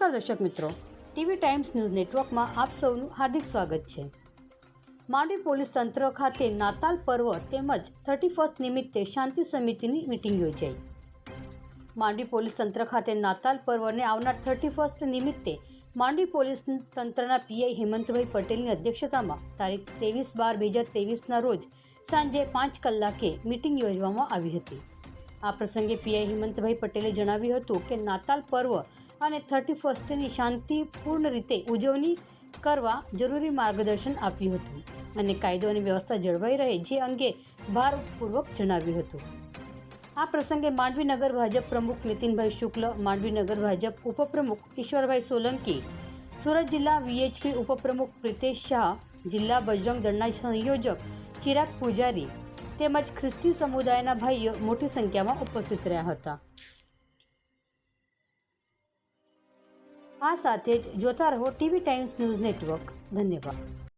દર્શક મિત્રો. TV times news નેટવર્કમાં આપ સૌનું હાર્દિક સ્વાગત છે. માંડવી પોલીસ તંત્ર ખાતે નાતાલ પર્વ તેમજ થર્ટી ફર્સ્ટ નિમિત્તે શાંતિ સમિતિની મિટિંગ યોજાઈ. માંડવી પોલીસ તંત્ર ખાતે નાતાલ પર્વને આવનાર થર્ટી ફર્સ્ટ નિમિત્તે માંડવી પોલીસ તંત્રના પીઆઈ હેમંતભાઈ પટેલની અધ્યક્ષતામાં તારીખ ત્રેવીસ બાર બે હજાર ત્રેવીસના રોજ સાંજે પાંચ કલાકે મિટિંગ યોજવામાં આવી હતી. આ પ્રસંગે પીઆઈ હિમંતભાઈ પટેલે જણાવ્યું હતું કે નાતાલ પર્વ અને થર્ટી ફર્સ્ટની શાંતિપૂર્ણ રીતે ઉજવણી કરવા જરૂરી માર્ગદર્શન આપ્યું હતું અને કાયદો અને વ્યવસ્થા જળવાઈ રહે જે અંગે ભારપૂર્વક જણાવ્યું હતું. આ પ્રસંગે માંડવી નગર ભાજપ પ્રમુખ નીતિનભાઈ શુક્લ, માંડવી નગર ભાજપ ઉપપ્રમુખ ઈશ્વરભાઈ સોલંકી, સુરત જિલ્લા વીએચપી ઉપપ્રમુખ પ્રિતેશ શાહ, જિલ્લા બજરંગ દળના સંયોજક ચિરાગ પૂજારી તેમજ ખ્રિસ્તી સમુદાયના ભાઈઓ મોટી સંખ્યામાં ઉપસ્થિત રહ્યા હતા. આ સાથે જ જોતા રહો ટીવી ટાઈમ્સ ન્યૂઝ નેટવર્ક. ધન્યવાદ.